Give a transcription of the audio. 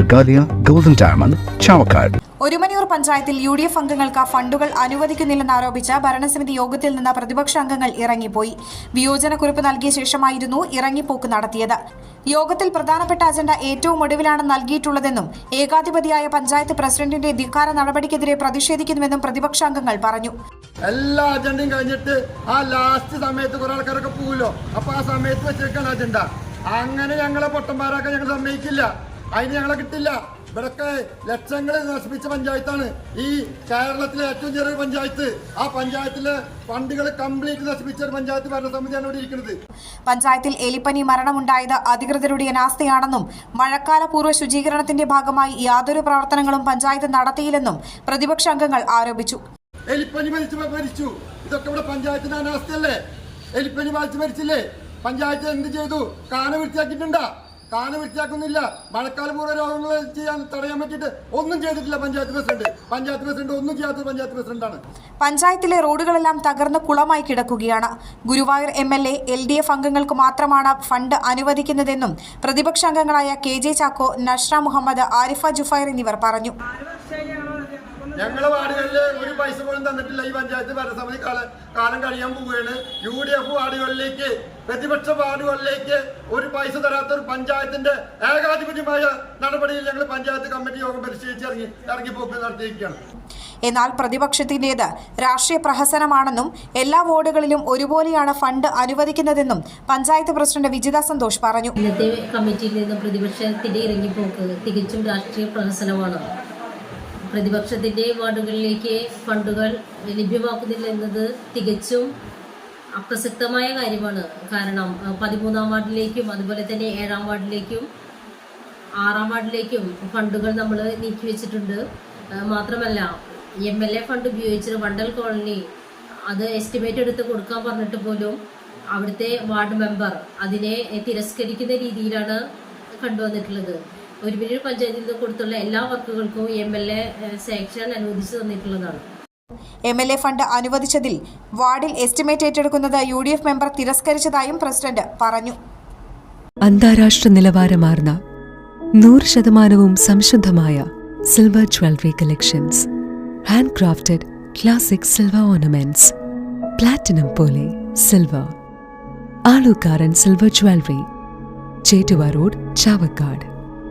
Regalia Golden Diamond Chavakkad Orumanayur പഞ്ചായത്തിൽ U D F അംഗങ്ങൾക്ക് ഫണ്ടുകൾ അനുവദിക്കുന്നില്ലെന്നാരോപിച്ച് ഭരണസമിതി യോഗത്തിൽ നിന്ന് പ്രതിപക്ഷ അംഗങ്ങൾ ഇറങ്ങിപ്പോയി. വിയോജനക്കുറിപ്പ് നൽകിയ ശേഷമായിരുന്നു ഇറങ്ങിപ്പോക്ക് നടത്തിയത്. യോഗത്തിൽ പ്രധാനപ്പെട്ട അജണ്ട ഏറ്റവും ഒടുവിലാണ് നൽകിയിട്ടുള്ളതെന്നും ഏകാധിപതിയായ പഞ്ചായത്ത് പ്രസിഡന്റിന്റെ ധിക്കാര നടപടിക്കെതിരെ പ്രതിഷേധിക്കുന്നുവെന്നും പ്രതിപക്ഷ അംഗങ്ങൾ പറഞ്ഞു. എല്ലാ അജണ്ടയും കഴിഞ്ഞിട്ട് ആ ലാസ്റ്റ് സമയത്ത് കുറെ ആൾക്കാരൊക്കെ പോകുമല്ലോ അപ്പൊ ആ സമയത്ത് വെച്ചേക്കാണ് അജണ്ട. അങ്ങനെ ഞങ്ങളെ പൊട്ടന്മാരൊക്കെ ഞങ്ങൾ സമ്മതിക്കില്ല. അതിന് ഞങ്ങളെ കിട്ടില്ല. ഇവിടൊക്കെ ലക്ഷങ്ങളെ നശിപ്പിച്ച പഞ്ചായത്താണ്. ഈ കേരളത്തിലെ ഏറ്റവും ചെറിയ പഞ്ചായത്ത്. ആ പഞ്ചായത്തിലെ ഫണ്ടുകൾ കംപ്ലീറ്റ് നശിപ്പിച്ച ഒരു പഞ്ചായത്ത് ഭരണസമിതിയാണ് ഇവിടെ ഇരിക്കുന്നത്. പഞ്ചായത്തിൽ എലിപ്പനി മരണമുണ്ടായത് അധികൃതരുടെ അനാസ്ഥയാണെന്നും മഴക്കാലപൂർവ ശുചീകരണത്തിന്റെ ഭാഗമായി യാതൊരു പ്രവർത്തനങ്ങളും പഞ്ചായത്ത് നടത്തിയില്ലെന്നും പ്രതിപക്ഷ അംഗങ്ങൾ ആരോപിച്ചു. എലിപ്പനി മരിച്ചു മരിച്ചു. ഇതൊക്കെ ഇവിടെ പഞ്ചായത്തിന്റെ അനാസ്ഥയല്ലേ? എലിപ്പനി ബാധിച്ച് മരിച്ചില്ലേ? പഞ്ചായത്ത് എന്ത് ചെയ്തു? കാന വൃത്തിയാക്കിയിട്ടുണ്ടാ? കാന വൃത്തിയാക്കുന്നില്ല. മഴക്കാലപൂർവ രോഗങ്ങൾ ചെയ്യാൻ തടയാൻ പറ്റിയിട്ട് ഒന്നും ചെയ്തിട്ടില്ല പഞ്ചായത്ത് പ്രസിഡന്റ്. പഞ്ചായത്ത് പ്രസിഡന്റ് ഒന്നും ചെയ്യാത്ത പഞ്ചായത്ത് പ്രസിഡന്റാണ്. പഞ്ചായത്തിലെ റോഡുകളെല്ലാം തകർന്ന് കുളമായി കിടക്കുകയാണ്. Guruvayur M L A L D F അംഗങ്ങൾക്ക് മാത്രമാണ് ഫണ്ട് അനുവദിക്കുന്നതെന്നും പ്രതിപക്ഷ അംഗങ്ങളായ കെ ജെ ചാക്കോ നഷ്ര മുഹമ്മദ് ആരിഫ ജുഫൈർ എന്നിവർ പറഞ്ഞു. ഞങ്ങളെ വാർഡുകളിൽ ഒരു പൈസ പോലും തന്നിട്ടില്ല ഈ പഞ്ചായത്ത് ഭരണസമിതി കാലം കഴിയാൻ പോവുകയാണ്. യു ഡി എഫ് വാർഡുകളിലേക്ക് പ്രതിപക്ഷ വാർഡുകളിലേക്ക് ഒരു പൈസ തരാത്ത ഒരു പഞ്ചായത്തിന്റെ ഏകാധിപത്യമായ നടപടിയിൽ ഞങ്ങൾ പഞ്ചായത്ത് കമ്മിറ്റി യോഗം പരിശീലിച്ച് ഇറങ്ങി ഇറങ്ങിപ്പോക്ക് നടത്തിയിരിക്കുകയാണ്. എന്നാൽ പ്രതിപക്ഷത്തിന്റേത് രാഷ്ട്രീയ പ്രഹസനമാണെന്നും എല്ലാ വാർഡുകളിലും ഒരുപോലെയാണ് ഫണ്ട് അനുവദിക്കുന്നതെന്നും പഞ്ചായത്ത് പ്രസിഡന്റ് വിജിത സന്തോഷ് പറഞ്ഞു. ഇന്നത്തെ കമ്മിറ്റിയിൽ നിന്ന് പ്രതിപക്ഷത്തിന്റെ ഇറങ്ങിപ്പോക്ക് തികച്ചും രാഷ്ട്രീയ പ്രഹസനമാണ്. പ്രതിപക്ഷത്തിന്റെ വാർഡുകളിലേക്ക് ഫണ്ടുകൾ ലഭ്യമാക്കുന്നില്ല എന്നത് തികച്ചും അപ്രസക്തമായ കാര്യമാണ്. കാരണം പതിമൂന്നാം വാർഡിലേക്കും അതുപോലെ തന്നെ ഏഴാം വാർഡിലേക്കും ആറാം വാർഡിലേക്കും ഫണ്ടുകൾ നമ്മൾ നീക്കി വെച്ചിട്ടുണ്ട്. മാത്രമല്ല എം എൽ എ ഫണ്ട് ഉപയോഗിച്ച് വണ്ടൽ കോളനി അത് എസ്റ്റിമേറ്റ് എടുത്ത് കൊടുക്കാൻ പറഞ്ഞിട്ട് പോലും അവിടുത്തെ വാർഡ് മെമ്പർ അതിനെ തിരസ്കരിക്കുന്ന രീതിയിലാണ് കണ്ടുവന്നിട്ടുള്ളത്. ഒരുപിരി പഞ്ചായത്തിൽ നിന്ന് കൊടുത്തുള്ള എല്ലാ വർക്കുകൾക്കും എം എൽ എ സാങ്ഷൻ അനുവദിച്ചു തന്നിട്ടുള്ളതാണ്. എം എൽ എ ഫണ്ട് അനുവദിച്ചതിൽ വാർഡിൽ എസ്റ്റിമേറ്റ് ഏറ്റെടുക്കുന്നത് യു ഡി എഫ് മെമ്പർ തിരസ്കരിച്ചതായും പ്രസിഡന്റ് പറഞ്ഞു. അന്താരാഷ്ട്ര നിലവാരമാർന്ന നൂറ് ശതമാനവും സംശുദ്ധമായ silver jewellery collections. Hand crafted classic silver ornaments. Platinum പോലെ silver. Alookkaran silver jewellery. Chettuva road Chavakkad.